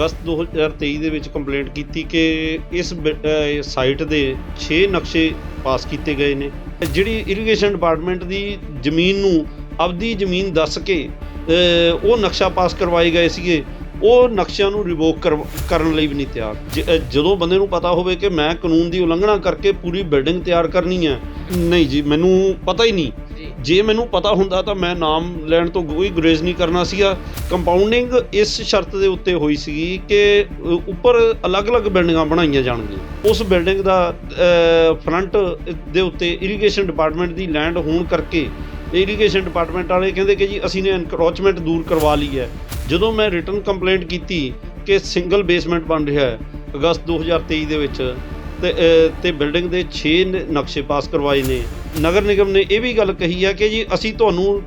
ਅਗਸਤ 2023 ਦੇ ਵਿੱਚ ਕੰਪਲੇਂਟ ਕੀਤੀ ਕਿ ਇਸ ਬ- ਸਾਈਟ ਦੇ 6 ਨਕਸ਼ੇ ਪਾਸ ਕੀਤੇ ਗਏ ਨੇ। ਜਿਹੜੀ ਇਰੀਗੇਸ਼ਨ ਡਿਪਾਰਟਮੈਂਟ ਦੀ ਜ਼ਮੀਨ ਨੂੰ ਆਪਦੀ ਜ਼ਮੀਨ ਦੱਸ ਕੇ ਉਹ ਨਕਸ਼ਾ ਪਾਸ ਕਰਵਾਏ ਗਏ ਸੀਗੇ, ਉਹ ਨਕਸ਼ਿਆਂ ਨੂੰ ਰਿਵੋਕ ਕਰਨ ਲਈ ਵੀ ਨਹੀਂ ਤਿਆਰ। ਜ- ਜਦੋਂ ਬੰਦੇ ਨੂੰ ਪਤਾ ਹੋਵੇ ਕਿ ਮੈਂ ਕਾਨੂੰਨ ਦੀ ਉਲੰਘਣਾ ਕਰਕੇ ਪੂਰੀ ਬਿਲਡਿੰਗ ਤਿਆਰ ਕਰਨੀ ਹੈ, ਨਹੀਂ ਜੀ, ਮੈਨੂੰ ਪਤਾ ਹੀ ਨਹੀਂ ਜੇ ਮੈਨੂੰ ਪਤਾ ਹੁੰਦਾ ਤਾਂ ਮੈਂ ਨਾਮ ਲੈਣ ਤੋਂ ਕੋਈ ਗੁਰੇਜ਼ ਨਹੀਂ ਕਰਨਾ ਸੀਗਾ। ਕੰਪਾਊਂਡਿੰਗ ਇਸ ਸ਼ਰਤ ਦੇ ਉੱਤੇ ਹੋਈ ਸੀਗੀ ਕਿ ਉੱਪਰ ਅਲੱਗ-ਅਲੱਗ ਬਿਲਡਿੰਗਾਂ ਬਣਾਈਆਂ ਜਾਣਗੀਆਂ। ਉਸ ਬਿਲਡਿੰਗ ਦਾ ਫਰੰਟ ਦੇ ਉੱਤੇ ਇਰੀਗੇਸ਼ਨ ਡਿਪਾਰਟਮੈਂਟ ਦੀ ਲੈਂਡ ਹੋਣ ਕਰਕੇ ਇਰੀਗੇਸ਼ਨ ਡਿਪਾਰਟਮੈਂਟ ਵਾਲੇ ਕਹਿੰਦੇ ਕਿ ਜੀ ਅਸੀਂ ਨੇ ਐਨਕਰੋਚਮੈਂਟ ਦੂਰ ਕਰਵਾ ਲਈ ਹੈ। ਜਦੋਂ ਮੈਂ ਰਿਟਰਨ ਕੰਪਲੇਂਟ ਕੀਤੀ ਕਿ ਸਿੰਗਲ ਬੇਸਮੈਂਟ ਬਣ ਰਿਹਾ ਹੈ ਅਗਸਤ 2023 ਦੇ ਵਿੱਚ, ਤੇ ਤੇ ਬਿਲਡਿੰਗ ਦੇ 6 ਨਕਸ਼ੇ ਪਾਸ ਕਰਵਾਏ ਨੇ। ਨਗਰ ਨਿਗਮ ਨੇ ਇਹ ਵੀ ਗੱਲ ਕਹੀ ਹੈ ਕਿ ਜੀ ਅਸੀਂ ਤੁਹਾਨੂੰ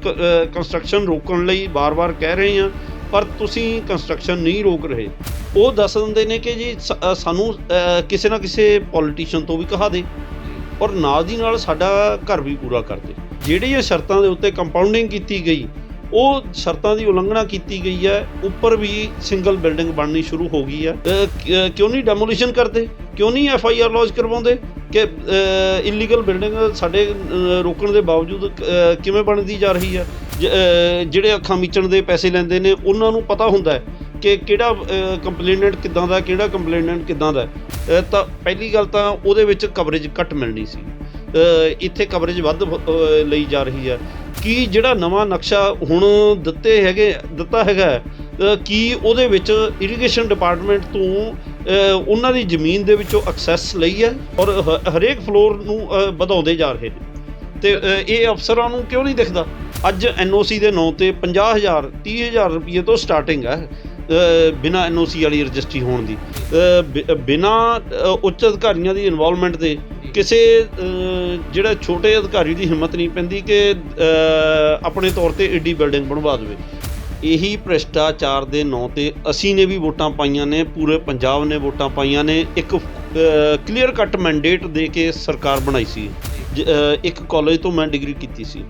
ਕੰਸਟਰਕਸ਼ਨ ਰੋਕਣ ਲਈ ਬਾਰ-ਬਾਰ ਕਹਿ ਰਹੇ ਹਾਂ ਪਰ ਤੁਸੀਂ ਕੰਸਟਰਕਸ਼ਨ ਨਹੀਂ ਰੋਕ ਰਹੇ। ਉਹ ਦੱਸ ਦਿੰਦੇ ਨੇ ਕਿ ਜੀ ਸ- ਸਾਨੂੰ ਕਿਸੇ ਨਾ ਕਿਸੇ ਪੋਲੀਟੀਸ਼ੀਅਨ ਤੋਂ ਵੀ ਕਹਾ ਦੇ ਔਰ ਨਾਲ ਦੀ ਨਾਲ ਸਾਡਾ ਘਰ ਵੀ ਪੂਰਾ ਕਰ ਦੇ। ਜਿਹੜੀਆਂ ਸ਼ਰਤਾਂ ਦੇ ਉੱਤੇ ਕੰਪਾਊਂਡਿੰਗ ਕੀਤੀ ਗਈ ਉਹ ਸ਼ਰਤਾਂ ਦੀ ਉਲੰਘਣਾ ਕੀਤੀ ਗਈ ਹੈ ਉੱਪਰ ਵੀ ਸਿੰਗਲ ਬਿਲਡਿੰਗ ਬਣਨੀ ਸ਼ੁਰੂ ਹੋ ਗਈ ਹੈ। ਅ, ਕਿਉਂ ਨਹੀਂ ਡੈਮੋਲੀਸ਼ਨ ਕਰਦੇ? ਕਿਉਂ ਨਹੀਂ ਐਫ ਆਈ ਆਰ ਲੌਂਚ ਕਰਵਾਉਂਦੇ? ਕਿ ਇਲੀਗਲ ਬਿਲਡਿੰਗ ਸਾਡੇ ਰੋਕਣ ਦੇ ਬਾਵਜੂਦ ਕਿਵੇਂ ਬਣਦੀ ਜਾ ਰਹੀ ਹੈ ਜਿਹੜੇ ਅੱਖਾਂ ਮੀਚਣ ਦੇ ਪੈਸੇ ਲੈਂਦੇ ਨੇ, ਉਹਨਾਂ ਨੂੰ ਪਤਾ ਹੁੰਦਾ ਹੈ ਕਿ ਕਿਹੜਾ ਕੰਪਲੇਨੈਂਟ ਕਿੱਦਾਂ ਦਾ, ਕਿਹੜਾ ਕੰਪਲੇਨੈਂਟ ਕਿੱਦਾਂ ਦਾ ਤਾਂ ਪਹਿਲੀ ਗੱਲ ਤਾਂ ਉਹਦੇ ਵਿੱਚ ਕਵਰੇਜ ਘੱਟ ਮਿਲਣੀ ਸੀ। ਇੱਥੇ ਕਵਰੇਜ ਵੱਧ ਲਈ ਜਾ ਰਹੀ ਹੈ ਕੀ ਜਿਹੜਾ ਨਵਾਂ ਨਕਸ਼ਾ ਹੁਣ ਦਿੱਤੇ ਹੈਗੇ, ਦਿੱਤਾ ਹੈਗਾ ਕੀ ਉਹਦੇ ਵਿੱਚ ਇਰੀਗੇਸ਼ਨ ਡਿਪਾਰਟਮੈਂਟ ਤੋਂ ਉਹਨਾਂ ਦੀ ਜ਼ਮੀਨ ਦੇ ਵਿੱਚੋਂ ਐਕਸੈਸ ਲਈ ਹੈ ਔਰ ਹ- ਹਰੇਕ ਫਲੋਰ ਨੂੰ ਵਧਾਉਂਦੇ ਜਾ ਰਹੇ ਨੇ। ਤੇ ਇਹ ਅਫਸਰਾਂ ਨੂੰ ਕਿਉਂ ਨਹੀਂ ਦਿਖਦਾ? ਅੱਜ ਐਨਓਸੀ ਦੇ ਨਾਂ ਤੇ 50000 30000 ਰੁਪਏ ਤੋਂ ਸਟਾਰਟਿੰਗ ਹੈ ਬਿਨਾ ਐਨਓਸੀ ਵਾਲੀ ਰਜਿਸਟਰੀ ਹੋਣ ਦੀ। ਬਿਨਾ ਉੱਚ ਅਧਿਕਾਰੀਆਂ ਦੀ ਇਨਵੋਲਵਮੈਂਟ ਦੇ ਕਿਸੇ ਜਿਹੜਾ ਛੋਟੇ ਅਧਿਕਾਰੀ ਦੀ ਹਿੰਮਤ ਨਹੀਂ ਪੈਂਦੀ ਕਿ ਆਪਣੇ ਤੌਰ ਤੇ ਏਡੀ ਬਿਲਡਿੰਗ ਬਣਵਾ ਦੇਵੇ। ਇਹੀ ਭ੍ਰਿਸ਼ਟਾਚਾਰ ਦੇ ਨਾਂ ਤੇ ਅਸੀਂ ਨੇ ਵੀ ਵੋਟਾਂ ਪਾਈਆਂ ਨੇ, ਪੂਰੇ ਪੰਜਾਬ ਨੇ ਵੋਟਾਂ ਪਾਈਆਂ ਨੇ। ਇੱਕ ਕਲੀਅਰ ਕੱਟ ਮੈਂਡੇਟ ਦੇ ਕੇ ਸਰਕਾਰ ਬਣਾਈ ਸੀ। ਜ- ਇੱਕ ਕਾਲਜ ਤੋਂ ਮੈਂ ਡਿਗਰੀ ਕੀਤੀ ਸੀ।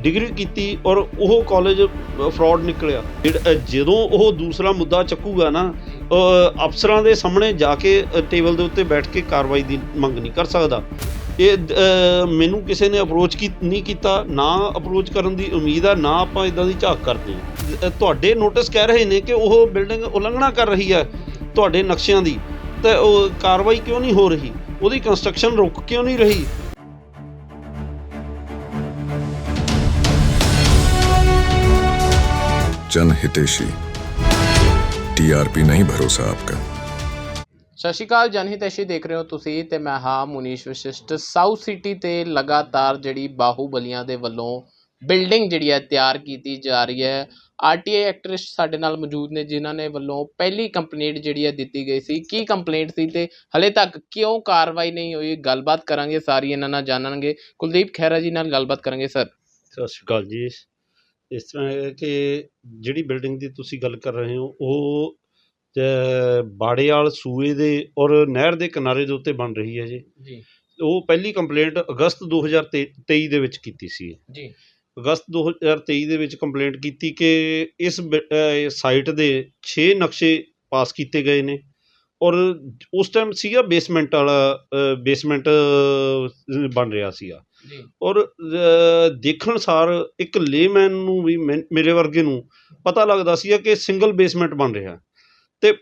ਡਿਗਰੀ ਕੀਤੀ ਔਰ ਉਹ ਕਾਲਜ ਫਰਾਡ ਨਿਕਲਿਆ। ਜਿਹੜਾ- ਜਦੋਂ ਉਹ ਦੂਸਰਾ ਮੁੱਦਾ ਚੱਕੂਗਾ ਨਾ ਅਫਸਰਾਂ ਦੇ ਸਾਹਮਣੇ ਜਾ ਕੇ ਟੇਬਲ ਦੇ ਉੱਤੇ ਬੈਠ ਕੇ ਕਾਰਵਾਈ ਦੀ ਮੰਗ ਨਹੀਂ ਕਰ ਸਕਦਾ। ਇਹ ਮੈਨੂੰ ਕਿਸੇ ਨੇ ਅਪਰੋਚ ਕੀ, ਨਹੀਂ ਕੀਤਾ। ਨਾ ਅਪਰੋਚ ਕਰਨ ਦੀ ਉਮੀਦ ਆ, ਨਾ ਆਪਾਂ ਇਦਾਂ ਦੀ ਝਾਕ ਕਰਦੇ ਹਾਂ। ਤੁਹਾਡੇ ਨੋਟਿਸ ਕਹਿ ਰਹੇ ਨੇ ਕਿ ਉਹ ਬਿਲਡਿੰਗ ਉਲੰਘਣਾ ਕਰ ਰਹੀ ਹੈ ਤੁਹਾਡੇ ਨਕਸ਼ਿਆਂ ਦੀ ਤੇ ਉਹ ਕਾਰਵਾਈ ਕਿਉਂ ਨਹੀਂ ਹੋ ਰਹੀ ਉਹਦੀ ਕੰਸਟਰਕਸ਼ਨ ਰੁਕ ਕਿਉਂ ਨਹੀਂ ਰਹੀ जन हितेशी टीआरपी नहीं भरोसा आपका ਸਤਿ ਸ਼੍ਰੀ ਅਕਾਲ ਜਨਹਿਤੈਸ਼ੀ ਦੇਖ ਰਹੇ ਹੋ ਤੁਸੀਂ ਤੇ ਮੈਂ ਹਾਂ ਮੁਨੀਸ਼ ਵਿਸ਼ਿਸ਼ਟ ਸਾਊਥ ਸਿਟੀ ਤੇ ਲਗਾਤਾਰ ਜਿਹੜੀ ਬਾਹੂਬਲੀਆਂ ਦੇ ਵੱਲੋਂ ਬਿਲਡਿੰਗ ਜਿਹੜੀ ਹੈ ਤਿਆਰ ਕੀਤੀ ਜਾ ਰਹੀ ਹੈ। ਆਰਟੀਆਈ ਐਕਟਰਸ ਸਾਡੇ ਨਾਲ ਮੌਜੂਦ ਨੇ ਜਿਨ੍ਹਾਂ ਨੇ ਵੱਲੋਂ ਪਹਿਲੀ ਕੰਪਲੇਂਟ ਜਿਹੜੀ ਹੈ ਦਿੱਤੀ ਗਈ ਸੀ। ਕੀ ਕੰਪਲੇਂਟ ਸੀ ਤੇ ਹਲੇ ਤੱਕ ਕਿਉਂ ਕਾਰਵਾਈ ਨਹੀਂ ਹੋਈ? ਗੱਲਬਾਤ ਕਰਾਂਗੇ ਸਾਰੀ ਇਹਨਾਂ ਨਾਲ ਜਾਣਾਂਗੇ ਕੁਲਦੀਪ ਖਹਿਰਾ ਜੀ ਨਾਲ ਗੱਲਬਾਤ ਕਰਾਂਗੇ ਸਰ। ਸਤਿ ਸ਼੍ਰੀ ਅਕਾਲ ਜੀ। ਇਸ ਤਰ੍ਹਾਂ ਹੈ ਕਿ ਜਿਹੜੀ ਬਿਲਡਿੰਗ ਦੀ ਤੁਸੀਂ ਗੱਲ ਕਰ ਰਹੇ ਹੋ ਉਹ ਅ, ਬਾੜੇਵਾਲ ਸੂਏ ਦੇ ਔਰ ਨਹਿਰ ਦੇ ਕਿਨਾਰੇ ਦੇ ਉੱਤੇ ਬਣ ਰਹੀ ਹੈ ਜੀ। ਜੀ। ਉਹ ਪਹਿਲੀ ਕੰਪਲੇਂਟ ਅਗਸਤ 2023 ਦੇ ਵਿੱਚ ਕੀਤੀ ਸੀ। ਜੀ। ਅਗਸਤ 2023 ਦੇ ਵਿੱਚ ਕੰਪਲੇਂਟ ਕੀਤੀ ਕਿ ਇਸ ਸਾਈਟ ਦੇ 6 ਨਕਸ਼ੇ ਪਾਸ ਕੀਤੇ ਗਏ ਨੇ ਔਰ ਉਸ ਟਾਈਮ ਸੀਗਾ ਬੇਸਮੈਂਟ ਵਾਲਾ ਬੇਸਮੈਂਟ ਬਣ ਰਿਹਾ ਸੀਗਾ ਔਰ ਦੇਖਣ ਸਾਰ ਇੱਕ ਲੇਮੈਨ ਨੂੰ ਵੀ ਮੇਰੇ ਵਰਗੇ ਨੂੰ ਪਤਾ ਲੱਗਦਾ ਸੀ ਕਿ ਸਿੰਗਲ ਬੇਸਮੈਂਟ ਬਣ ਰਿਹਾ ਤੇ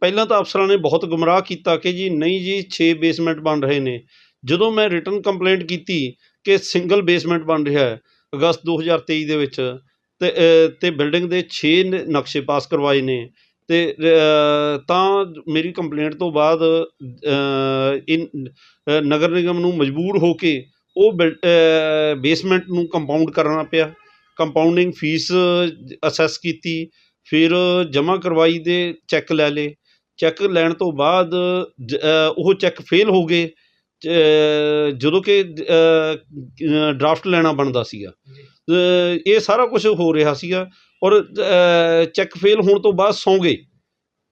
ਪਹਿਲਾਂ ਤਾਂ ਅਫਸਰਾਂ ਨੇ ਬਹੁਤ ਗੁੰਮਰਾਹ ਕੀਤਾ ਕਿ ਜੀ ਨਹੀਂ ਜੀ 6 ਬੇਸਮੈਂਟ ਬਣ ਰਹੇ ਨੇ। ਜਦੋਂ ਮੈਂ ਰਿਟਨ ਕੰਪਲੇਂਟ ਕੀਤੀ ਕਿ ਸਿੰਗਲ ਬੇਸਮੈਂਟ ਬਣ ਰਿਹਾ ਹੈ ਅਗਸਤ 2023 ਦੇ ਵਿੱਚ ਤੇ ਤੇ ਬਿਲਡਿੰਗ ਦੇ 6 ਨਕਸ਼ੇ ਪਾਸ ਕਰਵਾਏ ਨੇ ਤੇ ਤਾਂ ਮੇਰੀ ਕੰਪਲੇਂਟ ਤੋਂ ਬਾਅਦ ਅ, ਇਨ ਨਗਰ ਨਿਗਮ ਨੂੰ ਮਜਬੂਰ ਹੋ ਕੇ ਉਹ ਬੇਸਮੈਂਟ ਨੂੰ ਕੰਪਾਊਂਡ ਕਰਨਾ ਪਿਆ। ਕੰਪਾਊਂਡਿੰਗ ਫੀਸ ਅਸੈਸ ਕੀਤੀ ਫਿਰ ਜਮ੍ਹਾਂ ਕਰਵਾਈ ਦੇ ਚੈੱਕ ਲੈ ਲਏ। ਚੈੱਕ ਲੈਣ ਤੋਂ ਬਾਅਦ ਜ- ਉਹ ਚੈੱਕ ਫੇਲ ਹੋ ਗਏ ਜਦੋਂ ਕਿ ਡਰਾਫਟ ਲੈਣਾ ਬਣਦਾ ਸੀਗਾ। ਇਹ ਸਾਰਾ ਕੁਝ ਹੋ ਰਿਹਾ ਸੀਗਾ ਔਰ ਚੈੱਕ ਫੇਲ ਹੋਣ ਤੋਂ ਬਾਅਦ ਸੌਂ ਗਏ।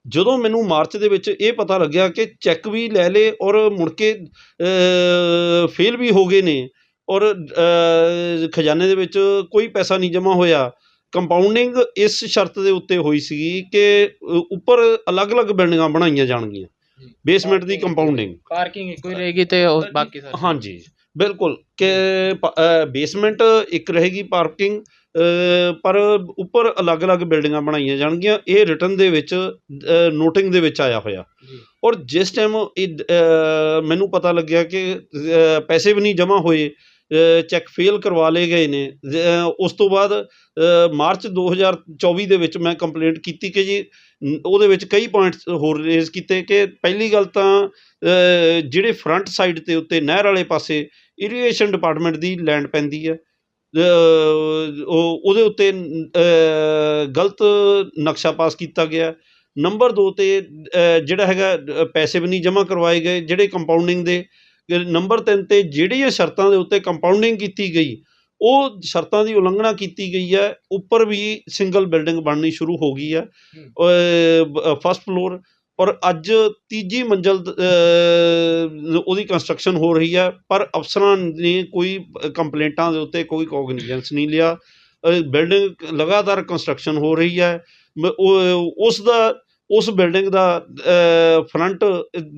ਜਦੋਂ ਮੈਨੂੰ ਮਾਰਚ ਦੇ ਵਿੱਚ ਇਹ ਪਤਾ ਲੱਗਿਆ ਕਿ ਚੈੱਕ ਵੀ ਲੈ ਲਏ ਔਰ ਮੁੜ ਕੇ ਫੇਲ ਵੀ ਹੋ ਗਏ ਨੇ ਔਰ ਖਜ਼ਾਨੇ ਦੇ ਵਿੱਚ ਕੋਈ ਪੈਸਾ ਨਹੀਂ ਜਮ੍ਹਾਂ ਹੋਇਆ ਕੰਪਾਊਂਡਿੰਗ ਇਸ ਸ਼ਰਤ ਦੇ ਉੱਤੇ ਹੋਈ ਸੀਗੀ ਕਿ ਉੱਪਰ ਅਲੱਗ-ਅਲੱਗ ਬਿਲਡਿੰਗਾਂ ਬਣਾਈਆਂ ਜਾਣਗੀਆਂ। ਬੇਸਮੈਂਟ ਦੀ ਕੰਪਾਊਂਡਿੰਗ ਪਾਰਕਿੰਗ ਇੱਕੋ ਹੀ ਰਹੇਗੀ ਤੇ ਬਾਕੀ ਸਾਰੇ। ਹਾਂਜੀ ਬਿਲਕੁਲ ਕਿ ਬੇਸਮੈਂਟ ਇੱਕ ਰਹੇਗੀ ਪਾਰਕਿੰਗ ਪਰ ਉੱਪਰ ਅਲੱਗ-ਅਲੱਗ ਬਿਲਡਿੰਗਾਂ ਬਣਾਈਆਂ ਜਾਣਗੀਆਂ। ਇਹ ਰਿਟਰਨ ਦੇ ਵਿੱਚ ਨੋਟਿੰਗ ਦੇ ਵਿੱਚ ਆਇਆ ਹੋਇਆ। ਔਰ ਜਿਸ ਟਾਈਮ ਮੈਨੂੰ ਪਤਾ ਲੱਗਿਆ ਕਿ ਪੈਸੇ ਵੀ ਨਹੀਂ ਜਮ੍ਹਾਂ ਹੋਏ। ਚੈੱਕ ਫੇਲ ਕਰਵਾ ਲਏ ਗਏ ਨੇ। ਉਸ ਤੋਂ ਬਾਅਦ ਅ, ਮਾਰਚ 2024 ਦੇ ਵਿੱਚ ਮੈਂ ਕੰਪਲੇਂਟ ਕੀਤੀ ਕਿ ਜੀ ਉਹਦੇ ਵਿੱਚ ਕਈ ਪੁਆਇੰਟਸ ਹੋਰ ਰੇਜ਼ ਕੀਤੇ ਕਿ ਪਹਿਲੀ ਗੱਲ ਤਾਂ ਜਿਹੜੇ ਫਰੰਟ ਸਾਈਡ ਤੇ ਉੱਤੇ ਨਹਿਰ ਵਾਲੇ ਪਾਸੇ ਇਰੀਗੇਸ਼ਨ ਡਿਪਾਰਟਮੈਂਟ ਦੀ ਲੈਂਡ ਪੈਂਦੀ ਹੈ। ਉਹ ਉਹਦੇ ਉੱਤੇ ਗਲਤ ਨਕਸ਼ਾ ਪਾਸ ਕੀਤਾ ਗਿਆ। ਨੰਬਰ 2 ਤੇ ਜਿਹੜਾ ਹੈਗਾ ਪੈਸੇ ਵੀ ਨਹੀਂ ਜਮ੍ਹਾਂ ਕਰਵਾਏ ਗਏ ਜਿਹੜੇ ਕੰਪਾਊਂਡਿੰਗ ਦੇ ਨੰਬਰ 3 ਤੇ ਜਿਹੜੀਆਂ ਸ਼ਰਤਾਂ ਦੇ ਉੱਤੇ ਕੰਪਾਊਂਡਿੰਗ ਕੀਤੀ ਗਈ ਉਹ ਸ਼ਰਤਾਂ ਦੀ ਉਲੰਘਣਾ ਕੀਤੀ ਗਈ ਹੈ ਉੱਪਰ ਵੀ ਸਿੰਗਲ ਬਿਲਡਿੰਗ ਬਣਨੀ ਸ਼ੁਰੂ ਹੋ ਗਈ ਹੈ ਫਸਟ ਫਲੋਰ ਔਰ ਅੱਜ ਤੀਜੀ ਮੰਜ਼ਲ ਉਹਦੀ ਕੰਸਟਰਕਸ਼ਨ ਹੋ ਰਹੀ ਹੈ ਪਰ ਅਫਸਰਾਂ ਨੇ ਕੋਈ ਕੰਪਲੇਂਟਾਂ ਦੇ ਉੱਤੇ ਕੋਈ ਕੋਗਨੀਜੈਂਸ ਨਹੀਂ ਲਿਆ ਬਿਲਡਿੰਗ ਲਗਾਤਾਰ ਕੰਸਟਰਕਸ਼ਨ ਹੋ ਰਹੀ ਹੈ ਉਸ ਦਾ ਉਸ ਬਿਲਡਿੰਗ ਦਾ ਫਰੰਟ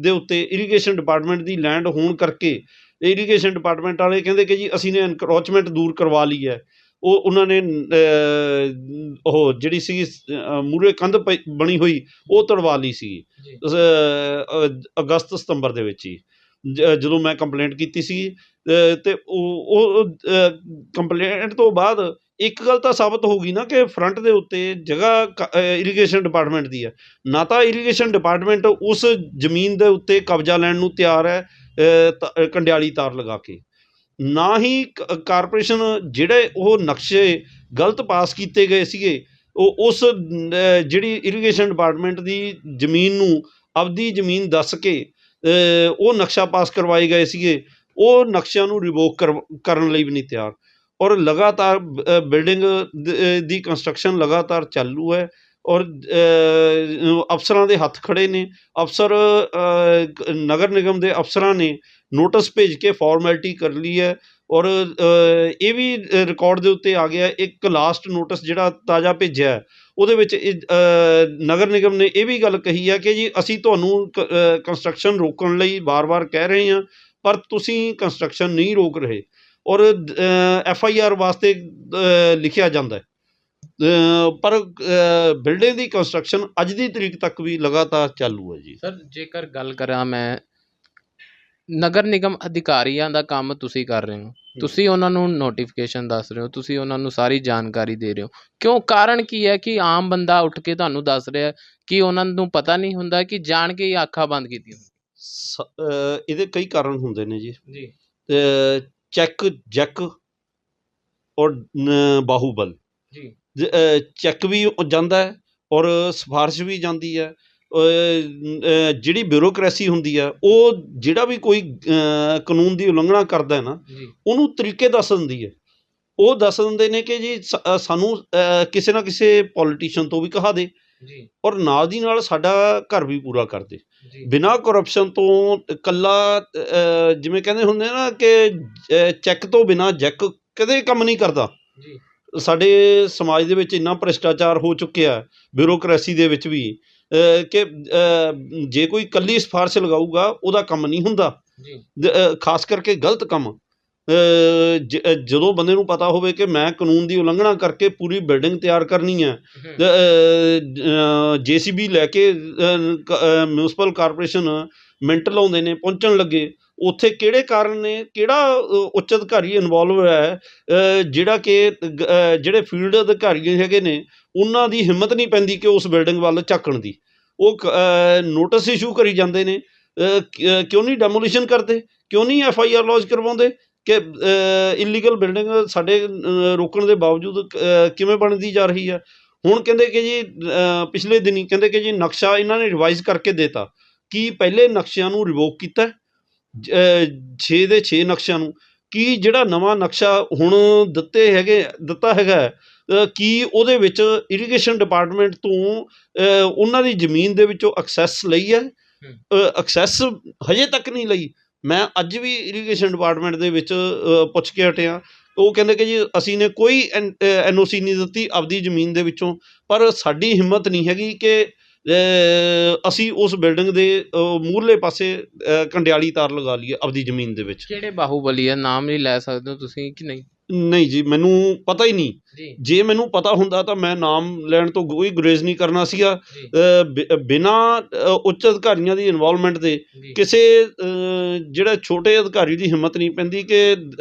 ਦੇ ਉੱਤੇ ਇਰੀਗੇਸ਼ਨ ਡਿਪਾਰਟਮੈਂਟ ਦੀ ਲੈਂਡ ਹੋਣ ਕਰਕੇ ਇਰੀਗੇਸ਼ਨ ਡਿਪਾਰਟਮੈਂਟ ਵਾਲੇ ਕਹਿੰਦੇ ਕਿ ਜੀ ਅਸੀਂ ਨੇ ਐਨਕਰੋਚਮੈਂਟ ਦੂਰ ਕਰਵਾ ਲਈ ਹੈ। ਉਹ ਉਹਨਾਂ ਨੇ ਉਹ ਜਿਹੜੀ ਸੀ ਮੂਰੇ ਕੰਧ ਬਣੀ ਹੋਈ ਉਹ ਤੜਵਾ ਲਈ ਸੀ। ਅਗਸਤ ਸਤੰਬਰ ਦੇ ਵਿੱਚ ਹੀ। ਜਦੋਂ ਮੈਂ ਕੰਪਲੇਂਟ ਕੀਤੀ ਸੀ ਤੇ ਉਹ ਉਹ ਕੰਪਲੇਂਟ ਤੋਂ ਬਾਅਦ ਇੱਕ ਗੱਲ ਤਾਂ ਸਾਬਤ ਹੋ ਗਈ ਨਾ ਕਿ ਫਰੰਟ ਦੇ ਉੱਤੇ ਜਗ੍ਹਾ ਇਰੀਗੇਸ਼ਨ ਡਿਪਾਰਟਮੈਂਟ ਦੀ ਹੈ। ਨਾ ਤਾਂ ਇਰੀਗੇਸ਼ਨ ਡਿਪਾਰਟਮੈਂਟ ਉਸ ਜ਼ਮੀਨ ਦੇ ਉੱਤੇ ਕਬਜ਼ਾ ਲੈਣ ਨੂੰ ਤਿਆਰ ਹੈ ਤ- ਕੰਡਿਆਲੀ ਤਾਰ ਲਗਾ ਕੇ। ਨਾ ਹੀ ਕ- ਕਾਰਪੋਰੇਸ਼ਨ ਜਿਹੜੇ ਉਹ ਨਕਸ਼ੇ ਗਲਤ ਪਾਸ ਕੀਤੇ ਗਏ ਸੀਗੇ, ਉਹ ਉਸ ਜਿਹੜੀ ਇਰੀਗੇਸ਼ਨ ਡਿਪਾਰਟਮੈਂਟ ਦੀ ਜ਼ਮੀਨ ਨੂੰ ਆਪਦੀ ਜ਼ਮੀਨ ਦੱਸ ਕੇ ਉਹ ਨਕਸ਼ਾ ਪਾਸ ਕਰਵਾਏ ਗਏ ਸੀਗੇ, ਉਹ ਨਕਸ਼ਿਆਂ ਨੂੰ ਰਿਵੋਕ ਕਰਨ ਲਈ ਵੀ ਨਹੀਂ ਤਿਆਰ। ਔਰ ਲਗਾਤਾਰ ਬਿਲਡਿੰਗ ਦੀ ਕੰਸਟਰਕਸ਼ਨ ਲਗਾਤਾਰ ਚਾਲੂ ਹੈ ਔਰ ਅਫਸਰਾਂ ਦੇ ਹੱਥ ਖੜੇ ਨੇ ਅਫਸਰ ਨਗਰ ਨਿਗਮ ਦੇ ਅਫਸਰਾਂ ਨੇ ਨੋਟਿਸ ਭੇਜ ਕੇ ਫਾਰਮੈਲਿਟੀ ਕਰ ਲਈ ਹੈ ਔਰ ਇਹ ਵੀ ਰਿਕਾਰਡ ਦੇ ਉੱਤੇ ਆ ਗਿਆ ਇੱਕ ਲਾਸਟ ਨੋਟਿਸ ਜਿਹੜਾ ਤਾਜ਼ਾ ਭੇਜਿਆ ਉਹਦੇ ਵਿੱਚ ਇਹ, ਨਗਰ ਨਿਗਮ ਨੇ ਇਹ ਵੀ ਗੱਲ ਕਹੀ ਹੈ ਕਿ ਜੀ ਅਸੀਂ ਤੁਹਾਨੂੰ ਕੰਸਟਰਕਸ਼ਨ ਰੋਕਣ ਲਈ ਵਾਰ-ਵਾਰ ਕਹਿ ਰਹੇ ਹਾਂ ਪਰ ਤੁਸੀਂ ਕੰਸਟਰਕਸ਼ਨ ਨਹੀਂ ਰੋਕ ਰਹੇ। ਔਰ ਐਫ ਆਈ ਆਰ ਵਾਸਤੇ ਲਿਖਿਆ ਜਾਂਦਾ ਪਰ ਬਿਲਡਿੰਗ ਦੀ ਕੰਸਟਰਕਸ਼ਨ ਅੱਜ ਦੀ ਤਰੀਕ ਤੱਕ ਵੀ ਲਗਾਤਾਰ ਚਾਲੂ ਹੈ ਜੀ। ਸਰ ਜੇਕਰ ਗੱਲ ਕਰਾਂ ਮੈਂ ਨਗਰ ਨਿਗਮ ਅਧਿਕਾਰੀਆਂ ਦਾ ਕੰਮ ਤੁਸੀਂ ਕਰ ਰਹੇ ਹੋ। ਤੁਸੀਂ ਉਹਨਾਂ ਨੂੰ ਨੋਟੀਫਿਕੇਸ਼ਨ ਦੱਸ ਰਹੇ ਹੋ ਤੁਸੀਂ ਉਹਨਾਂ ਨੂੰ ਸਾਰੀ ਜਾਣਕਾਰੀ ਦੇ ਰਹੇ ਹੋ। ਕਿਉਂ? ਕਾਰਨ ਕੀ ਹੈ ਕਿ ਆਮ ਬੰਦਾ ਉੱਠ ਕੇ ਤੁਹਾਨੂੰ ਦੱਸ ਰਿਹਾ ਕਿ ਉਹਨਾਂ ਨੂੰ ਪਤਾ ਨਹੀਂ ਹੁੰਦਾ ਕਿ ਜਾਣ ਕੇ ਹੀ ਅੱਖਾਂ ਬੰਦ ਕੀਤੀਆਂ। ਇਹਦੇ ਕਈ ਕਾਰਨ ਹੁੰਦੇ ਨੇ ਜੀ। ਜੀ। ਚੈੱਕ ਜੈਕ ਔਰ ਬਾਹੂਬਲ। ਜੀ। ਚੈੱਕ ਵੀ ਜਾਂਦਾ ਹੈ ਔਰ ਸਿਫਾਰਿਸ਼ ਵੀ ਜਾਂਦੀ ਹੈ। ਜਿਹੜੀ ਬਿਊਰੋਕ੍ਰੇਸੀ ਹੁੰਦੀ ਹੈ ਉਹ ਜਿਹੜਾ ਵੀ ਕੋਈ ਕਾਨੂੰਨ ਦੀ ਉਲੰਘਣਾ ਕਰਦਾ ਹੈ ਨਾ ਉਹਨੂੰ ਤਰੀਕੇ ਦੱਸ ਦਿੰਦੀ ਹੈ। ਉਹ ਦੱਸ ਦਿੰਦੇ ਨੇ ਕਿ ਜੀ ਸਾਨੂੰ ਕਿਸੇ ਨਾ ਕਿਸੇ ਪੋਲੀਟੀਸ਼ੀਅਨ ਤੋਂ ਵੀ ਕਹਾ ਦੇ ਜੀ। ਔਰ ਨਾਲ ਦੀ ਨਾਲ ਸਾਡਾ ਘਰ ਵੀ ਪੂਰਾ ਕਰ ਦੇ। ਬਿਨਾਂ ਕਰਪਸ਼ਨ ਤੋਂ ਕੱਲਾ ਅ, ਜਿਵੇਂ ਕਹਿੰਦੇ ਹੁੰਦੇ ਨਾ ਕਿ ਚੈੱਕ ਤੋਂ ਬਿਨਾਂ ਜੈਕ ਕਦੇ ਕੰਮ ਨਹੀਂ ਕਰਦਾ। ਜੀ। ਸਾਡੇ ਸਮਾਜ ਦੇ ਵਿੱਚ ਇੰਨਾ ਭ੍ਰਿਸ਼ਟਾਚਾਰ ਹੋ ਚੁੱਕਿਆ ਬਿਊਰੋਕ੍ਰੇਸੀ ਦੇ ਵਿੱਚ ਵੀ ਕਿ ਜੇ ਕੋਈ ਕੱਲੀ ਸਿਫਾਰਿਸ਼ ਲਗਾਊਗਾ ਉਹਦਾ ਕੰਮ ਨਹੀਂ ਹੁੰਦਾ। ਖਾਸ ਕਰਕੇ ਗਲਤ ਕੰਮ। ਜ- ਜਦੋਂ ਬੰਦੇ ਨੂੰ ਪਤਾ ਹੋਵੇ ਕਿ ਮੈਂ ਕਾਨੂੰਨ ਦੀ ਉਲੰਘਣਾ ਕਰਕੇ ਪੂਰੀ ਬਿਲਡਿੰਗ ਤਿਆਰ ਕਰਨੀ ਹੈ ਜੀਸੀਬੀ ਲੈ ਕੇ ਮਿਊਨਿਸਪਲ ਕਾਰਪੋਰੇਸ਼ਨ ਮਿੰਟ ਲਾਉਂਦੇ ਨੇ ਪਹੁੰਚਣ ਲੱਗੇ ਉੱਥੇ ਕਿਹੜੇ ਕਾਰਨ ਨੇ ਕਿਹੜਾ ਉੱਚ ਅਧਿਕਾਰੀ ਇਨਵੋਲਵ ਹੈ ਜਿਹੜਾ ਕਿ ਜਿਹੜੇ ਫੀਲਡ ਅਧਿਕਾਰੀ ਹੈਗੇ ਨੇ ਉਹਨਾਂ ਦੀ ਹਿੰਮਤ ਨਹੀਂ ਪੈਂਦੀ ਕਿ ਉਸ ਬਿਲਡਿੰਗ ਵੱਲ ਝਾਕਣ ਦੀ। ਉਹ ਨੋਟਿਸ ਇਸ਼ੂ ਕਰੀ ਜਾਂਦੇ ਨੇ ਕਿਉਂ ਨਹੀਂ ਡੈਮੋਲੀਸ਼ਨ ਕਰਦੇ ਕਿਉਂ ਨਹੀਂ ਐਫ ਆਈ ਆਰ ਲੌਜ ਕਰਵਾਉਂਦੇ ਕਿ ਇਲੀਗਲ ਬਿਲਡਿੰਗ ਸਾਡੇ ਰੋਕਣ ਦੇ ਬਾਵਜੂਦ ਕਿਵੇਂ ਬਣਦੀ ਜਾ ਰਹੀ ਹੈ? ਹੁਣ ਕਹਿੰਦੇ ਕਿ ਜੀ ਪਿਛਲੇ ਦਿਨੀ ਕਹਿੰਦੇ ਕਿ ਜੀ ਨਕਸ਼ਾ ਇਹਨਾਂ ਨੇ ਰਿਵਾਈਜ਼ ਕਰਕੇ ਦੇਤਾ। ਕੀ ਪਹਿਲੇ ਨਕਸ਼ਿਆਂ ਨੂੰ ਰਿਵੋਕ ਕੀਤਾ? 6 ਦੇ 6 ਨਕਸ਼ਿਆਂ ਨੂੰ। ਕੀ ਜਿਹੜਾ ਨਵਾਂ ਨਕਸ਼ਾ ਹੁਣ ਦਿੱਤੇ ਹੈਗੇ ਦਿੱਤਾ ਹੈਗਾ ਕੀ ਉਹਦੇ ਵਿੱਚ ਇਰੀਗੇਸ਼ਨ ਡਿਪਾਰਟਮੈਂਟ ਤੋਂ ਉਹਨਾਂ ਦੀ ਜ਼ਮੀਨ ਦੇ ਵਿੱਚੋਂ ਐਕਸੈਸ ਲਈ ਹੈ? ਐਕਸੈਸ ਹਜੇ ਤੱਕ ਨਹੀਂ ਲਈ। ਮੈਂ ਅੱਜ ਵੀ ਇਰੀਗੇਸ਼ਨ ਡਿਪਾਰਟਮੈਂਟ ਦੇ ਵਿੱਚ ਪੁੱਛ ਕੇ ਹਟਿਆ। ਉਹ ਕਹਿੰਦੇ ਕਿ ਜੀ ਅਸੀਂ ਨੇ ਕੋਈ ਐਨਓਸੀ ਨਹੀਂ ਦਿੱਤੀ ਆਪਦੀ ਜ਼ਮੀਨ ਦੇ ਵਿੱਚੋਂ। ਪਰ ਸਾਡੀ ਹਿੰਮਤ ਨਹੀਂ ਹੈਗੀ ਕਿ ਅਸੀਂ ਉਸ ਬਿਲਡਿੰਗ ਦੇ ਅ, ਮੂਹਰਲੇ ਪਾਸੇ ਕੰਡਿਆਲੀ ਤਾਰ ਲਗਾ ਲਈਏ ਆਪਦੀ ਜ਼ਮੀਨ ਦੇ ਵਿੱਚ। ਕਿਹੜੇ ਬਾਹੂਬਲੀ ਆ? ਨਾਮ ਨਹੀਂ ਲੈ ਸਕਦੇ ਹੋ ਤੁਸੀਂ ਕਿ ਨਹੀਂ? ਨਹੀਂ ਜੀ ਮੈਨੂੰ ਪਤਾ ਹੀ ਨਹੀਂ। ਜੀ। ਜੇ ਮੈਨੂੰ ਪਤਾ ਹੁੰਦਾ ਤਾਂ ਮੈਂ ਨਾਮ ਲੈਣ ਤੋਂ ਕੋਈ ਗੁਰੇਜ਼ ਨਹੀਂ ਕਰਨਾ ਸੀਗਾ। ਜੀ। ਬਿਨਾਂ ਉੱਚ ਅਧਿਕਾਰੀਆਂ ਦੀ ਇਨਵੋਲਵਮੈਂਟ ਦੇ ਜੀ। ਕਿਸੇ ਅ, ਜਿਹੜਾ ਛੋਟੇ ਅਧਿਕਾਰੀ ਦੀ ਹਿੰਮਤ ਨਹੀਂ ਪੈਂਦੀ ਕਿ ਅ,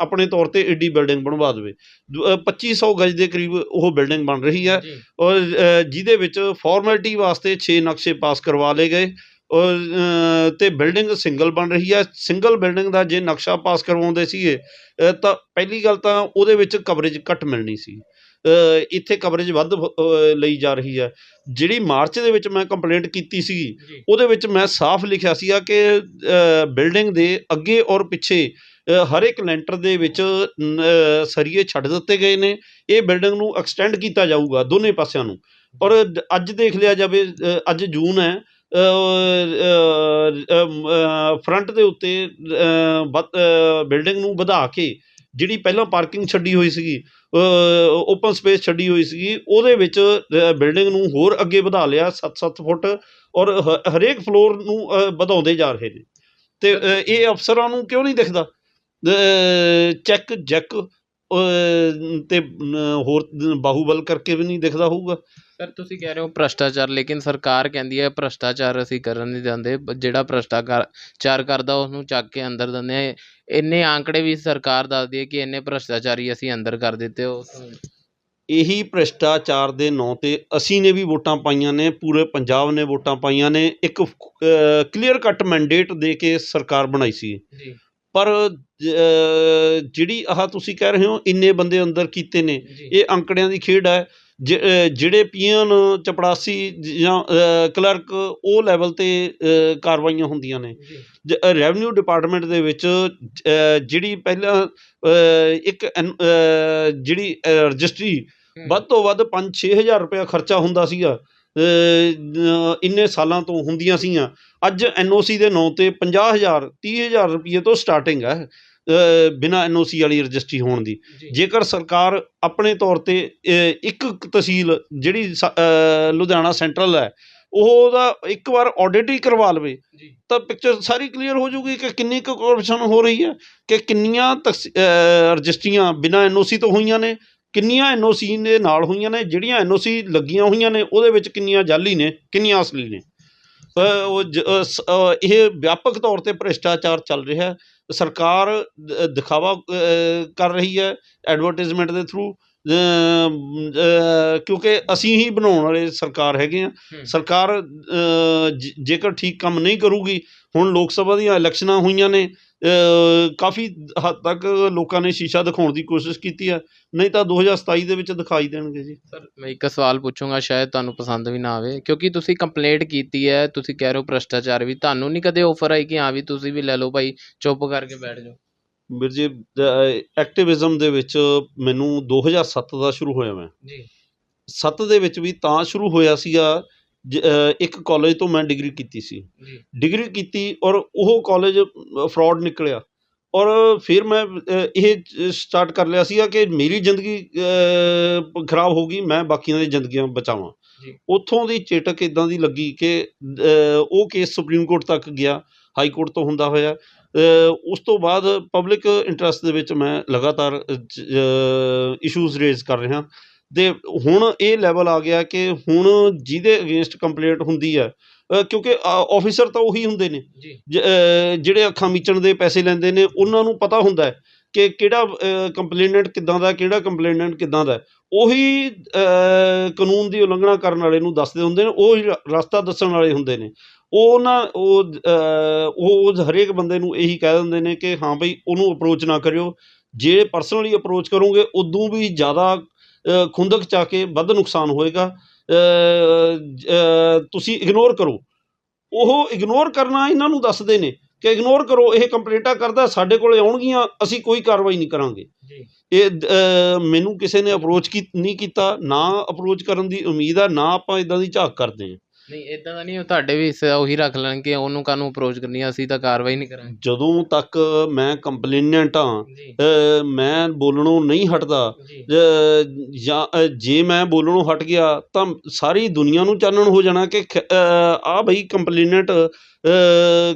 ਆਪਣੇ ਤੌਰ ਤੇ ਏਡੀ ਬਿਲਡਿੰਗ ਬਣਵਾ ਦੇਵੇ। ਦੁ- ਅ, 2500 ਗਜ ਦੇ ਕਰੀਬ ਉਹ ਬਿਲਡਿੰਗ ਬਣ ਰਹੀ ਹੈ ਜੀ। ਔਰ ਅ, ਜਿਹਦੇ ਵਿੱਚ ਫਾਰਮੈਲਿਟੀ ਵਾਸਤੇ 6 ਨਕਸ਼ੇ ਪਾਸ ਕਰਵਾ ਲਏ ਗਏ। ਔਰ ਅ, ਤੇ ਬਿਲਡਿੰਗ ਸਿੰਗਲ ਬਣ ਰਹੀ ਹੈ ਸਿੰਗਲ ਬਿਲਡਿੰਗ ਦਾ ਜੇ ਨਕਸ਼ਾ ਪਾਸ ਕਰਵਾਉਂਦੇ ਸੀਗੇ ਤਾਂ ਪਹਿਲੀ ਗੱਲ ਤਾਂ ਉਹਦੇ ਵਿੱਚ ਕਵਰੇਜ ਘੱਟ ਮਿਲਣੀ ਸੀ। ਇੱਥੇ ਕਵਰੇਜ ਵੱਧ ਲਈ ਜਾ ਰਹੀ ਹੈ ਜਿਹੜੀ ਮਾਰਚ ਦੇ ਵਿੱਚ ਮੈਂ ਕੰਪਲੇਂਟ ਕੀਤੀ ਸੀਗੀ ਉਹਦੇ ਵਿੱਚ ਮੈਂ ਸਾਫ਼ ਲਿਖਿਆ ਸੀਗਾ ਕਿ ਬਿਲਡਿੰਗ ਦੇ ਅੱਗੇ ਔਰ ਪਿੱਛੇ ਹਰ ਇੱਕ ਲੈਂਟਰ ਦੇ ਵਿੱਚ ਸਰੀਏ ਛੱਡ ਦਿੱਤੇ ਗਏ ਨੇ। ਇਹ ਬਿਲਡਿੰਗ ਨੂੰ ਐਕਸਟੈਂਡ ਕੀਤਾ ਜਾਊਗਾ ਦੋਨੇ ਪਾਸਿਆਂ ਨੂੰ। ਔਰ ਅੱਜ ਦੇਖ ਲਿਆ ਜਾਵੇ ਅੱਜ ਜੂਨ ਹੈ ਫਰੰਟ ਦੇ ਉੱਤੇ ਬਿਲਡਿੰਗ ਨੂੰ ਵਧਾ ਕੇ ਜਿਹੜੀ ਪਹਿਲਾਂ ਪਾਰਕਿੰਗ ਛੱਡੀ ਹੋਈ ਸੀਗੀ ਓਪਨ ਸਪੇਸ ਛੱਡੀ ਹੋਈ ਸੀਗੀ, ਉਹਦੇ ਵਿੱਚ ਬਿਲਡਿੰਗ ਨੂੰ ਹੋਰ ਅੱਗੇ ਵਧਾ ਲਿਆ 7-7 ਫੁੱਟ ਔਰ ਹ- ਹਰੇਕ ਫਲੋਰ ਨੂੰ ਵਧਾਉਂਦੇ ਜਾ ਰਹੇ ਨੇ। ਤੇ ਇਹ ਅਫਸਰਾਂ ਨੂੰ ਕਿਉਂ ਨਹੀਂ ਦਿਖਦਾ? ਚੈੱਕ ਜੈਕ ਤੇ ਹੋਰ ਬਾਹੂਬਲ ਕਰਕੇ ਵੀ ਨਹੀਂ ਦਿਖਦਾ ਹੋਊਗਾ। ਸਰ ਤੁਸੀਂ ਕਹਿ ਰਹੇ ਹੋ ਭ੍ਰਸ਼ਟਾਚਾਰ ਲੇਕਿਨ ਸਰਕਾਰ ਕਹਿੰਦੀ ਹੈ ਭ੍ਰਸ਼ਟਾਚਾਰ ਅਸੀਂ ਕਰਨ ਨਹੀਂ ਦਿੰਦੇ। ਜਿਹੜਾ ਭ੍ਰਸ਼ਟਾਚਾਰ ਕਰਦਾ ਉਹਨੂੰ ਚੱਕ ਕੇ ਅੰਦਰ ਦਿੰਦੇ ਆ ਇੰਨੇ ਆંકੜੇ ਵੀ ਸਰਕਾਰ ਦੱਸਦੀ ਹੈ ਕਿ ਇੰਨੇ ਭ੍ਰਸ਼ਟਾਚਾਰੀ ਅਸੀਂ ਅੰਦਰ ਕਰ ਦਿੱਤੇ ਉਸ ਇਹੀ ਭ੍ਰਿਸ਼ਟਾਚਾਰ ਦੇ ਨਾਂ ਤੇ ਅਸੀਂ ਨੇ ਵੀ ਵੋਟਾਂ ਪਾਈਆਂ ਨੇ ਪੂਰੇ ਪੰਜਾਬ ਨੇ ਵੋਟਾਂ ਪਾਈਆਂ ਨੇ। ਇੱਕ ਕਲੀਅਰ ਕੱਟ ਮੈਂਡੇਟ ਦੇ ਕੇ ਸਰਕਾਰ ਬਣਾਈ ਸੀ। ਜੀ। ਪਰ ਜਿਹੜੀ ਆਹ ਤੁਸੀਂ ਕਹਿ ਰਹੇ ਹੋ ਇੰਨੇ ਬੰਦੇ ਅੰਦਰ ਕੀਤੇ ਨੇ। ਇਹ ਅੰਕੜਿਆਂ ਦੀ ਖੇਡ ਹੈ। ਜ- ਜਿਹੜੇ ਪੀਐਨ ਚਪੜਾਸੀ ਜਾਂ ਕਲਰਕ ਉਹ ਲੈਵਲ ਤੇ ਕਾਰਵਾਈਆਂ ਹੁੰਦੀਆਂ ਨੇ। ਜੀ। ਰੈਵਨਿਊ ਡਿਪਾਰਟਮੈਂਟ ਦੇ ਵਿੱਚ ਜਿਹੜੀ ਪਹਿਲਾਂ ਇੱਕ ਜਿਹੜੀ ਰਜਿਸਟਰੀ। ਵੱਧ ਤੋਂ ਵੱਧ 5-6000 ਰੁਪਏ ਖਰਚਾ ਹੁੰਦਾ ਸੀਗਾ। ਇੰਨੇ ਸਾਲਾਂ ਤੋਂ ਹੁੰਦੀਆਂ ਸੀਗੀਆਂ ਅੱਜ ਐਨਓਸੀ ਦੇ ਨਾਂ ਤੇ 50000 30000 ਰੁਪਏ ਤੋਂ ਸਟਾਰਟਿੰਗ ਹੈ ਬਿਨਾਂ ਐਨਓਸੀ ਵਾਲੀ ਰਜਿਸਟਰੀ ਹੋਣ ਦੀ। ਜੇਕਰ ਸਰਕਾਰ ਆਪਣੇ ਤੌਰ ਤੇ ਇੱਕ ਤਹਿਸੀਲ ਜਿਹੜੀ ਲੁਧਿਆਣਾ ਸੈਂਟਰਲ ਹੈ ਉਹਦਾ ਇੱਕ ਵਾਰ ਆਡਿਟ ਹੀ ਕਰਵਾ ਲਵੇ ਤਾਂ ਪਿਕਚਰ ਸਾਰੀ ਕਲੀਅਰ ਹੋ ਜਾਊਗੀ ਕਿ ਕਿੰਨੀ ਕੁ ਕਰਪਸ਼ਨ ਹੋ ਰਹੀ ਹੈ ਕਿ ਕਿੰਨੀਆਂ ਰਜਿਸਟਰੀਆਂ ਬਿਨਾਂ ਐਨਓਸੀ ਤੋਂ ਹੋਈਆਂ ਨੇ ਕਿੰਨੀਆਂ ਐਨਓਸੀ ਦੇ ਨਾਲ ਹੋਈਆਂ ਨੇ ਜਿਹੜੀਆਂ ਐਨਓਸੀ ਲੱਗੀਆਂ ਹੋਈਆਂ ਨੇ ਉਹਦੇ ਵਿੱਚ ਕਿੰਨੀਆਂ ਜਾਲੀ ਨੇ ਕਿੰਨੀਆਂ ਅਸਲੀ ਨੇ। ਇਹ ਵਿਆਪਕ ਤੌਰ ਤੇ ਭ੍ਰਿਸ਼ਟਾਚਾਰ ਚੱਲ ਰਿਹਾ ਹੈ। ਸਰਕਾਰ ਦਿਖਾਵਾ ਕਰ ਰਹੀ ਹੈ ਐਡਵਰਟਾਈਜ਼ਮੈਂਟ ਦੇ ਥਰੂ ਕਿਉਂਕਿ ਅਸੀਂ ਹੀ ਬਣਾਉਣ ਵਾਲੇ ਸਰਕਾਰ ਹੈਗੇ ਆ। ਸਰਕਾਰ ਜੇਕਰ ਠੀਕ ਕੰਮ ਨਹੀਂ ਕਰੂਗੀ ਹੁਣ ਲੋਕ ਸਭਾ ਦੀਆਂ ਇਲੈਕਸ਼ਨਾਂ ਹੋਈਆਂ ਨੇ ਕਾਫੀ ਹੱਦ ਤੱਕ ਲੋਕਾਂ ਨੇ ਸ਼ੀਸ਼ਾ ਦਿਖਾਉਣ ਦੀ ਕੋਸ਼ਿਸ਼ ਕੀਤੀ ਹੈ ਨਹੀਂ ਤਾਂ 2027 ਦੇ ਵਿੱਚ ਦਿਖਾਈ ਦੇਣਗੇ ਜੀ। ਸਰ ਮੈਂ ਇੱਕ ਸਵਾਲ ਪੁੱਛੂੰਗਾ ਸ਼ਾਇਦ ਤੁਹਾਨੂੰ ਪਸੰਦ ਵੀ ਨਾ ਆਵੇ। ਕਿਉਂਕਿ ਤੁਸੀਂ ਕੰਪਲੇਂਟ ਕੀਤੀ ਹੈ ਤੁਸੀਂ ਕਹਿ ਰਹੇ ਹੋ ਭ੍ਰਸ਼ਟਾਚਾਰ ਵੀ। ਤੁਹਾਨੂੰ ਨਹੀਂ ਕਦੇ ਆਫਰ ਆਈ ਕਿ ਹਾਂ ਵੀ ਤੁਸੀਂ ਵੀ ਲੈ ਲਓ ਭਾਈ ਚੁੱਪ ਕਰਕੇ ਬੈਠ ਜਾਓ? ਵੀਰ ਜੀ ਐਕਟਿਵਿਜ਼ਮ ਦੇ ਵਿੱਚ ਮੈਨੂੰ 2007 ਦਾ ਸ਼ੁਰੂ ਹੋਇਆ ਮੈਂ। ਜੀ। 7 ਦੇ ਵਿੱਚ ਵੀ ਤਾਂ ਸ਼ੁਰੂ ਹੋਇਆ ਸੀਗਾ ਇੱਕ ਕਾਲਜ ਤੋਂ ਮੈਂ ਡਿਗਰੀ ਕੀਤੀ ਸੀ। ਡਿਗਰੀ ਕੀਤੀ ਔਰ ਉਹ ਕਾਲਜ ਫਰਾਡ ਨਿਕਲਿਆ। ਔਰ ਫਿਰ ਮੈਂ ਇਹ ਸਟਾਰਟ ਕਰ ਲਿਆ ਸੀਗਾ ਕਿ ਮੇਰੀ ਜ਼ਿੰਦਗੀ ਖਰਾਬ ਹੋ ਗਈ ਮੈਂ ਬਾਕੀਆਂ ਦੀ ਜ਼ਿੰਦਗੀਆਂ ਬਚਾਵਾਂ। ਉੱਥੋਂ ਦੀ ਚੇਟਕ ਇਦਾਂ ਦੀ ਲੱਗੀ ਕਿ ਉਹ ਕੇਸ ਸੁਪਰੀਮ ਕੋਰਟ ਤੱਕ ਗਿਆ ਹਾਈ ਕੋਰਟ ਤੋਂ ਹੁੰਦਾ ਹੋਇਆ। ਉਸ ਤੋਂ ਬਾਅਦ ਪਬਲਿਕ ਇੰਟਰਸਟ ਦੇ ਵਿੱਚ ਮੈਂ ਲਗਾਤਾਰ ਇਸ਼ੂਜ਼ ਰੇਜ਼ ਕਰ ਰਿਹਾ। ਤੇ ਹੁਣ ਇਹ ਲੈਵਲ ਆ ਗਿਆ ਕਿ ਹੁਣ ਜਿਹਦੇ ਅਗੇਂਸਟ ਕੰਪਲੇਂਟ ਹੁੰਦੀ ਹੈ ਕਿਉਂਕਿ ਆਫੀਸਰ ਤਾਂ ਉਹੀ ਹੁੰਦੇ ਨੇ। ਜਿਹੜੇ ਅੱਖਾਂ ਮੀਚਣ ਦੇ ਪੈਸੇ ਲੈਂਦੇ ਨੇ ਉਹਨਾਂ ਨੂੰ ਪਤਾ ਹੁੰਦਾ ਹੈ ਕਿ ਕਿਹੜਾ ਕੰਪਲੇਨੈਂਟ ਕਿੱਦਾਂ ਦਾ ਕਿਹੜਾ ਕੰਪਲੇਨੈਂਟ ਕਿੱਦਾਂ ਦਾ। ਉਹੀ ਕਾਨੂੰਨ ਦੀ ਉਲੰਘਣਾ ਕਰਨ ਵਾਲੇ ਨੂੰ ਦੱਸਦੇ ਹੁੰਦੇ ਨੇ ਉਹ ਰਸਤਾ ਦੱਸਣ ਵਾਲੇ ਹੁੰਦੇ ਨੇ। ਉਹ ਨਾ ਉਹ ਉਹ ਹਰੇਕ ਬੰਦੇ ਨੂੰ ਇਹੀ ਕਹਿ ਦਿੰਦੇ ਨੇ ਕਿ ਹਾਂ ਬਈ ਉਹਨੂੰ ਅਪਰੋਚ ਨਾ ਕਰਿਓ। ਜੇ ਪਰਸਨਲੀ ਅਪਰੋਚ ਕਰੋਗੇ ਉਦੋਂ ਵੀ ਜ਼ਿਆਦਾ ਖੁੰਦਕ ਚਾ ਕੇ ਵੱਧ ਨੁਕਸਾਨ ਹੋਏਗਾ। ਤੁਸੀਂ ਇਗਨੋਰ ਕਰੋ। ਉਹ ਇਗਨੋਰ ਕਰਨਾ ਇਹਨਾਂ ਨੂੰ ਦੱਸਦੇ ਨੇ ਕਿ ਇਗਨੋਰ ਕਰੋ ਇਹ ਕੰਪਲੇਂਟਾਂ ਕਰਦਾ ਸਾਡੇ ਕੋਲੇ ਆਉਣਗੀਆਂ ਅਸੀਂ ਕੋਈ ਕਾਰਵਾਈ ਨਹੀਂ ਕਰਾਂਗੇ। ਜੀ। ਇਹ ਮੈਨੂੰ ਕਿਸੇ ਨੇ ਅਪਰੋਚ ਕੀ ਨਹੀਂ ਕੀਤਾ ਨਾ ਅਪਰੋਚ ਕਰਨ ਦੀ ਉਮੀਦ ਆ ਨਾ ਆਪਾਂ ਇਦਾਂ ਦੀ ਝਾਕ ਕਰਦੇ ਹਾਂ। ਨਹੀਂ ਇਦਾਂ ਦਾ ਨਹੀਂ ਉਹ ਤੁਹਾਡੇ ਵੀ ਹਿੱਸਾ ਉਹੀ ਰੱਖ ਲੈਣਗੇ ਉਹਨੂੰ ਕਾਹਨੂੰ ਅਪਰੋਚ ਕਰਨੀ ਆ ਅਸੀਂ ਤਾਂ ਕਾਰਵਾਈ ਨਹੀਂ ਕਰਾਂਗੇ। ਜਦੋਂ ਤੱਕ ਮੈਂ ਕੰਪਲੇਨੈਂਟ ਹਾਂ ਜੀ। ਅ, ਮੈਂ ਬੋਲਣੋਂ ਨਹੀਂ ਹਟਦਾ ਜੀ। ਅ, ਜਾਂ ਅ, ਜੇ ਮੈਂ ਬੋਲਣੋਂ ਹਟ ਗਿਆ ਤਾਂ ਸਾਰੀ ਦੁਨੀਆ ਨੂੰ ਚਾਨਣ ਹੋ ਜਾਣਾ ਕਿ ਖ- ਅ, ਆ ਬਈ ਕੰਪਲੇਨੈਂਟ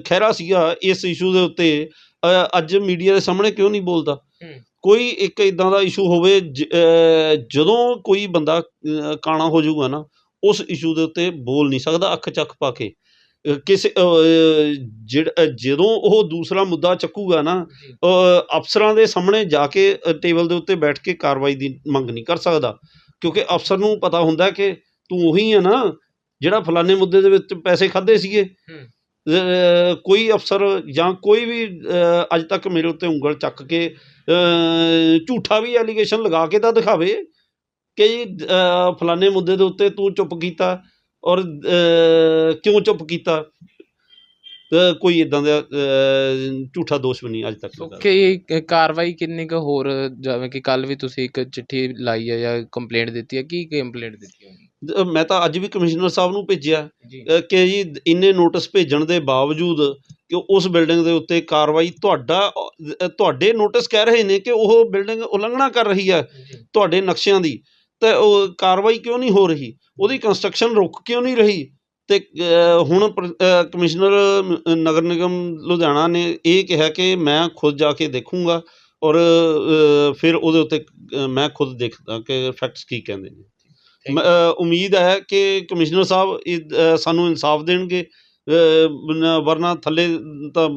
ਖਹਿਰਾ ਸੀਗਾ ਇਸ ਇਸ਼ੂ ਦੇ ਉੱਤੇ। ਅ, ਅੱਜ ਮੀਡੀਆ ਦੇ ਸਾਹਮਣੇ ਕਿਉਂ ਨਹੀਂ ਬੋਲਦਾ? ਹੂੰ। ਕੋਈ ਇੱਕ ਇਦਾਂ ਦਾ ਇਸ਼ੂ ਹੋਵੇ ਜ- ਅ, ਜਦੋਂ ਕੋਈ ਬੰਦਾ ਅ, ਕਾਣਾ ਹੋ ਜਾਊਗਾ ਨਾ ਉਸ ਇਸ਼ੂ ਦੇ ਉੱਤੇ ਬੋਲ ਨਹੀਂ ਸਕਦਾ ਅੱਖ ਚੱਕ ਪਾ ਕੇ। ਕਿਸੇ ਜਦੋਂ ਉਹ ਦੂਸਰਾ ਮੁੱਦਾ ਚੱਕੂਗਾ ਨਾ ਅਫਸਰਾਂ ਦੇ ਸਾਹਮਣੇ ਜਾ ਕੇ ਟੇਬਲ ਦੇ ਉੱਤੇ ਬੈਠ ਕੇ ਕਾਰਵਾਈ ਦੀ ਮੰਗ ਨਹੀਂ ਕਰ ਸਕਦਾ। ਕਿਉਂਕਿ ਅਫਸਰ ਨੂੰ ਪਤਾ ਹੁੰਦਾ ਕਿ ਤੂੰ ਉਹੀ ਹੈ ਨਾ ਜਿਹੜਾ ਫਲਾਣੇ ਮੁੱਦੇ ਦੇ ਵਿੱਚ ਪੈਸੇ ਖਾਦੇ ਸੀਗੇ। ਕੋਈ ਅਫਸਰ ਜਾਂ ਕੋਈ ਵੀ ਅੱਜ ਤੱਕ ਮੇਰੇ ਉੱਤੇ ਉਂਗਲ ਚੱਕ ਕੇ ਝੂਠਾ ਵੀ ਐਲੀਗੇਸ਼ਨ ਲਗਾ ਕੇ ਤਾਂ ਦਿਖਾਵੇ। ਕਿ ਫਲਾਣੇ ਮੁੱਦੇ ਦੇ ਉੱਤੇ ਤੂੰ ਚੁੱਪ ਕੀਤਾ ਔਰ ਕਿਉਂ ਚੁੱਪ ਕੀਤਾ? ਕੋਈ ਇਦਾਂ ਦਾ ਝੂਠਾ ਦੋਸ਼ ਵੀ ਨਹੀਂ ਅੱਜ ਤੱਕ। ਓਕੇ ਕਾਰਵਾਈ ਕਿੰਨੀ ਕੁ ਹੋਰ ਜਿਵੇਂ ਕਿ ਕੱਲ ਵੀ ਤੁਸੀਂ ਇੱਕ ਚਿੱਠੀ ਲਾਈ ਹੈ ਜਾਂ ਕੰਪਲੇਂਟ ਦਿੱਤੀ ਹੈ ਕੀ ਕੰਪਲੇਂਟ ਦਿੱਤੀ ਹੈ? ਮੈਂ ਤਾਂ ਅੱਜ ਵੀ ਕਮਿਸ਼ਨਰ ਸਾਹਿਬ ਨੂੰ ਭੇਜਿਆ ਕਿ ਜੀ ਇੰਨੇ ਨੋਟਿਸ ਭੇਜਣ ਦੇ ਬਾਵਜੂਦ ਕਿ ਉਸ ਬਿਲਡਿੰਗ ਦੇ ਉੱਤੇ ਕਾਰਵਾਈ ਤੁਹਾਡਾ ਤੁਹਾਡੇ ਨੋਟਿਸ ਕਹਿ ਰਹੇ ਨੇ ਕਿ ਉਹ ਬਿਲਡਿੰਗ ਉਲੰਘਣਾ ਕਰ ਰਹੀ ਹੈ ਤੁਹਾਡੇ ਨਕਸ਼ਿਆਂ ਦੀ। ਤੇ ਉਹ ਕਾਰਵਾਈ ਕਿਉਂ ਨਹੀਂ ਹੋ ਰਹੀ? ਉਹਦੀ ਕੰਸਟਰਕਸ਼ਨ ਰੁਕ ਕਿਉਂ ਨਹੀਂ ਰਹੀ? ਤੇ ਹੁਣ ਕਮਿਸ਼ਨਰ ਨਗਰ ਨਿਗਮ ਲੁਧਿਆਣਾ ਨੇ ਇਹ ਕਿਹਾ ਕਿ ਮੈਂ ਖੁਦ ਜਾ ਕੇ ਦੇਖੂੰਗਾ ਔਰ ਫਿਰ ਉਹਦੇ ਉੱਤੇ ਮੈਂ ਖੁਦ ਦੇਖਦਾ ਕਿ ਫੈਕਟਸ ਕੀ ਕਹਿੰਦੇ ਨੇ। ਉਮੀਦ ਹੈ ਕਿ ਕਮਿਸ਼ਨਰ ਸਾਹਿਬ ਸਾਨੂੰ ਇਨਸਾਫ ਦੇਣਗੇ। ਵਰਨਾ ਥੱਲੇ ਤਾਂ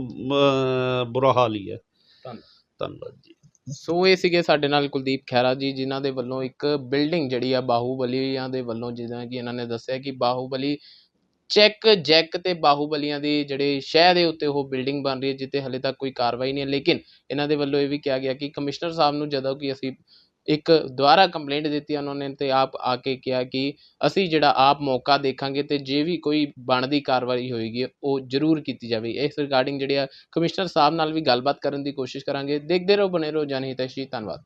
ਬੁਰਾ ਹਾਲ ਹੀ ਹੈ। ਧੰਨਵਾਦ ਜੀ। ਸੋ ਇਹ ਸੀਗੇ ਸਾਡੇ ਨਾਲ ਕੁਲਦੀਪ ਖਹਿਰਾ ਜੀ, ਜਿਨ੍ਹਾਂ ਦੇ ਵੱਲੋਂ ਇੱਕ ਬਿਲਡਿੰਗ ਜਿਹੜੀ ਆ ਬਾਹੂਬਲੀਆਂ ਦੇ ਵੱਲੋਂ, ਜਿੱਦਾਂ ਕਿ ਇਹਨਾਂ ਨੇ ਦੱਸਿਆ ਕਿ ਬਾਹੂਬਲੀ ਚੈੱਕ, ਜੈਕ ਤੇ ਬਾਹੂਬਲੀਆਂ ਦੀ ਜਿਹੜੇ ਸ਼ਹਿਰ ਦੇ ਉੱਤੇ ਉਹ ਬਿਲਡਿੰਗ ਬਣ ਰਹੀ ਹੈ ਜਿੱਤੇ ਹਲੇ ਤੱਕ ਕੋਈ ਕਾਰਵਾਈ ਨਹੀਂ ਹੈ। ਲੇਕਿਨ ਇਹਨਾਂ ਦੇ ਵੱਲੋਂ ਇਹ ਵੀ ਕਿਹਾ ਗਿਆ ਕਿ ਕਮਿਸ਼ਨਰ ਸਾਹਿਬ ਨੂੰ ਜਦੋਂ ਕਿ ਅਸੀਂ ਇੱਕ ਦੁਬਾਰਾ ਕੰਪਲੇਂਟ ਦਿੱਤੀ ਉਹਨਾਂ ਨੇ ਅਤੇ ਆਪ ਆ ਕੇ ਕਿਹਾ ਕਿ ਅਸੀਂ ਜਿਹੜਾ ਆਪ ਮੌਕਾ ਦੇਖਾਂਗੇ ਅਤੇ ਜੇ ਵੀ ਕੋਈ ਬਣਦੀ ਕਾਰਵਾਈ ਹੋਏਗੀ, ਉਹ ਜ਼ਰੂਰ ਕੀਤੀ ਜਾਵੇ। ਇਸ ਰਿਗਾਰਡਿੰਗ ਜਿਹੜੇ ਆ, ਕਮਿਸ਼ਨਰ ਸਾਹਿਬ ਨਾਲ ਵੀ ਗੱਲਬਾਤ ਕਰਨ ਦੀ ਕੋਸ਼ਿਸ਼ ਕਰਾਂਗੇ। ਦੇਖਦੇ ਰਹੋ, ਬਣੇ ਰਹੋ ਜਨਹਿਤੈਸ਼ੀ ਧੰਨਵਾਦ।